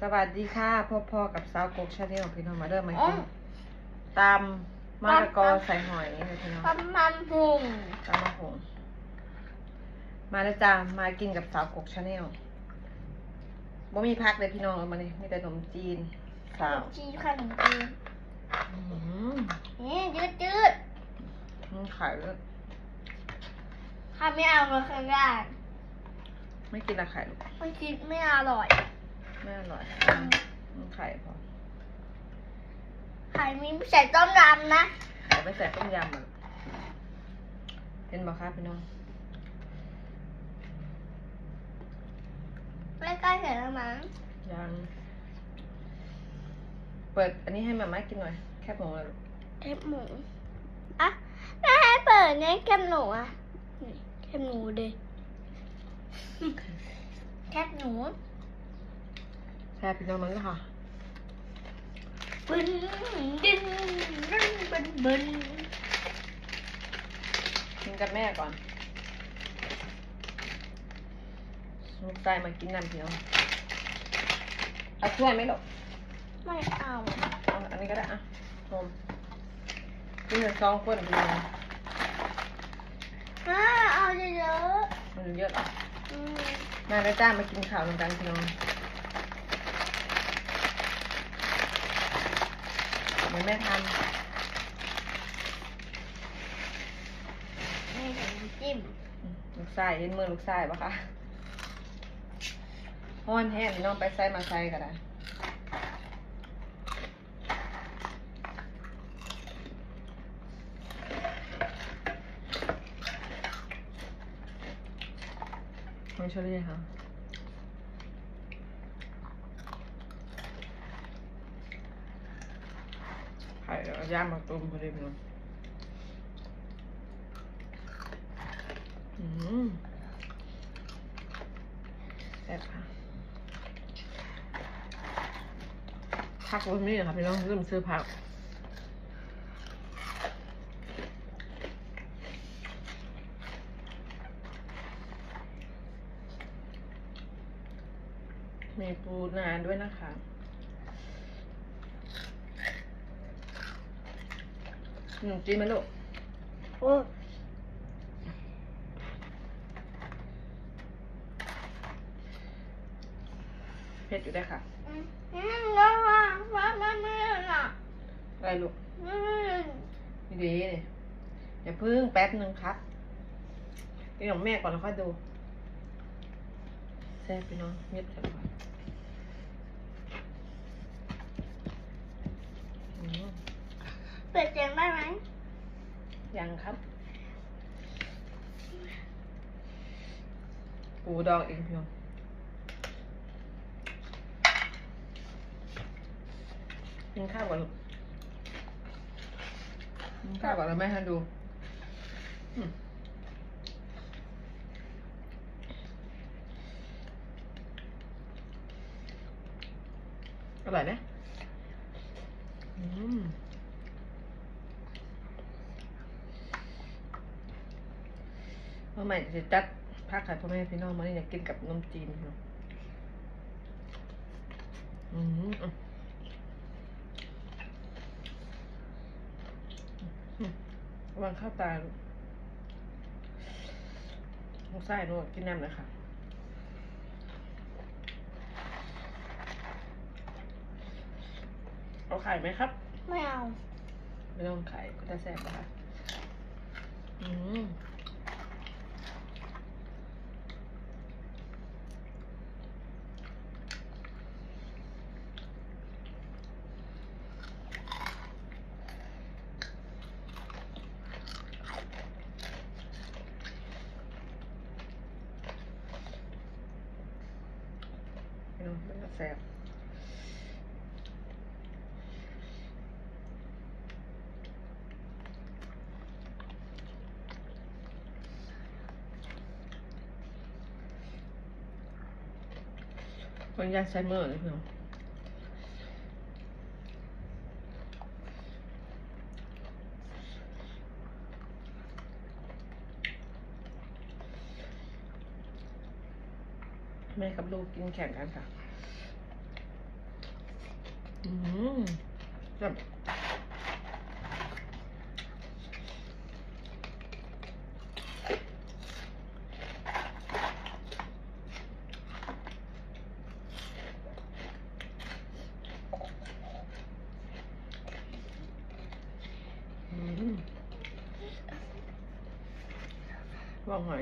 สวัสดีค่ะพ่อพ่อกับสาวกกชาแนลพี่น้องมาเริ่มมาอ๋อกินตามมะละกอใส่หอยเลยพี่น้องปั๊มมันพุงตามมะฮงมาแล้วจ้ามากินกับสาวกกชาแนลบ่มีพักเลยพี่น้องเอามาเลยมีแต่ขนมจีนสาวจีนขนมจีนอื้อหือนี่จืดจืดมันขายแล้วข้าไม่เอาเลยข้างล่างไม่กินละไข่ลูกมันคิดไม่อร่อย ไม่อร่อยมันไข่พอ ไข่มีใส่ต้มยำนะไข่ไปใส่ต้มยำอะเป็นบ่คะพี่น้องใกล้ๆเสร็จแล้วมั้งยังเปิดอันนี้ให้มาม่ากินหน่อย แคบหมูเลยลูกเทปหมูอะไม่ให้เปิดเนี่ยแคบหนูอะแคบหนูดิแคบหนู แซ่บพี่น้องมันก็ค่ะบึนดินบึนบึนบึนกินกับแม่ก่อนลูกชายมากินน้ำพี่น้องเอาถ้วยไหมลูกไม่เอาเอาอันนี้ก็ได้อะนมกินเหมือนสองคนพี่น้องอ่าเอาเยอะมันเยอะหรอๆอืมมาแล้วจ้ามากินข้าวเหมือนกันพี่น้อง เหมือนแม่ทไม่เห็นจิ้มำลูกชายเห็นมือลูกชายปะคะห้อนแห้งพี่น้องไปใส่มาใส่ก็ได้ไม่ช่วยเลยค่ะไข่เอา ย่ามาต้มพอดีพี่น้องอืมแซ่บค่ะผักวันนี้นะครับพี่น้องเริ่มซื้อผักมีปูนาด้วยนะคะ ขนมจีนไหมลูกโอ้เผ็ดอยู่ได้ค่ะอืมอืมแล้วว่าว่าไม่ไม่น่ะอะไรลูกอืมดีเนี่ยอย่าพึ่งแป๊บหนึ่งครับกินของแม่ก่อนแล้วค่อยดูแซ่บไปน้องเงียบจังวะอืม เปิดเสียงได้ไหมยังครับ ปูดองเองเพี่น้องกินข้าวก่อนลูกกินข้าวก่อนแล้วแม่ให้ดูอืมอร่อยไหมอืม เมื่อใหม่จะจัดพักขายพ่อแม่พี่น้องมานี่อยากกินกับนมจีนเนาะอืมอืมอืมระวังข้าวตาลูกลูกไส้ลูกกินน้ำเลยค่ะเอาไข่ไหมครับ ไม่เอา ไม่ต้องไข่ก็จะแซ่บนะคะอืม มันก็แซ่บคนยากใช้มือเลยพี่น้องแม่กับลูกกินแข่งกันค่ะ อืมแบบอืมว่าไง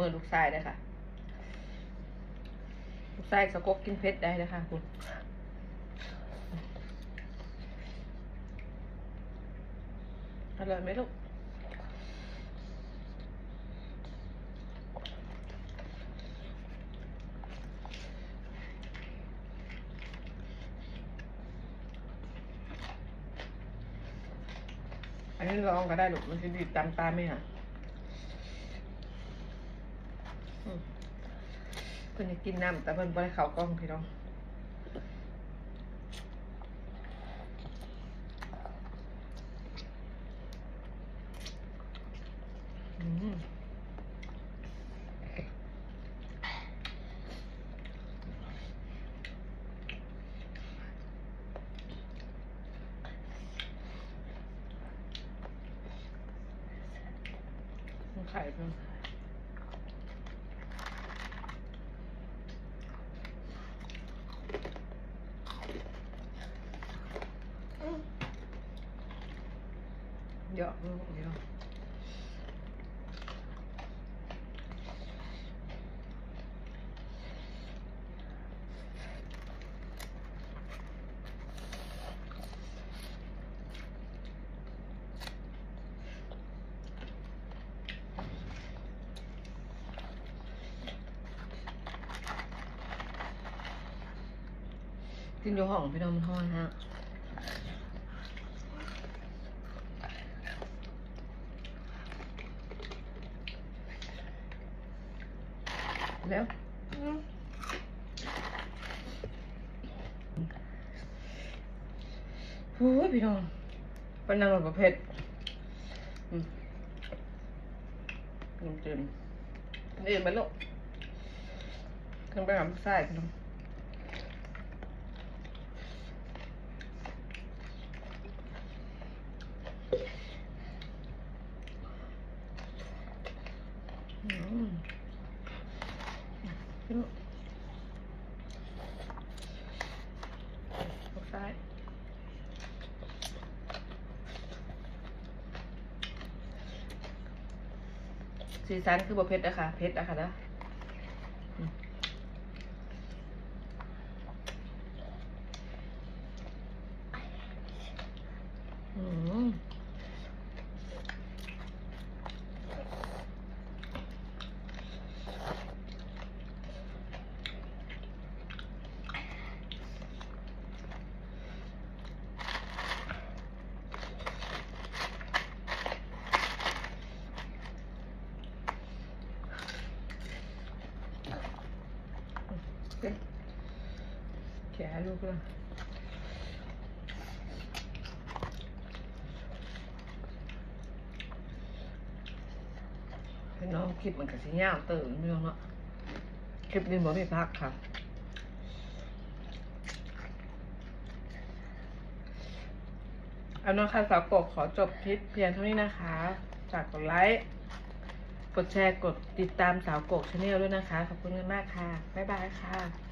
มือลูกชายเลยค่ะ ลูกชายสะกกกินเผ็ดได้เลยค่ะคุณอร่อยไหมลูกอันนี้ลองก็ได้ลูกมันจะดีตามตาไหมอะอืมเพิ่นจะกินน้ำแต่เพิ่นบ่ได้เข้ากล้องพี่น้องไข่เพิ่น เยอะลูกพี่น้องกินอยู่ห้องพี่น้องมันห้อนฮะ แล้วโอ้ยพี่น้องเป็นนางแบบประเภทอืมน้ำจิ้มนี่ไปลูกขึ้นไปหาผู้ชายพี่น้องอืม พี่ลูกผู้ชายสีสันคือบะเพ็ดนะคะเพ็ดนะคะนะ แขนลูกเลยน้องคลิปมันก็สิยาวเติมเรื่องเนาะคลิปนี้บ่มีพักค่ะเอาน้องค่ะสาวกบขอจบคลิปเพียงเท่านี้นะคะ ฝากกดไลค์ กดแชร์กดติดตามสาวโกกชาแนลด้วยนะคะ ขอบคุณมากค่ะ บ๊ายบายค่ะ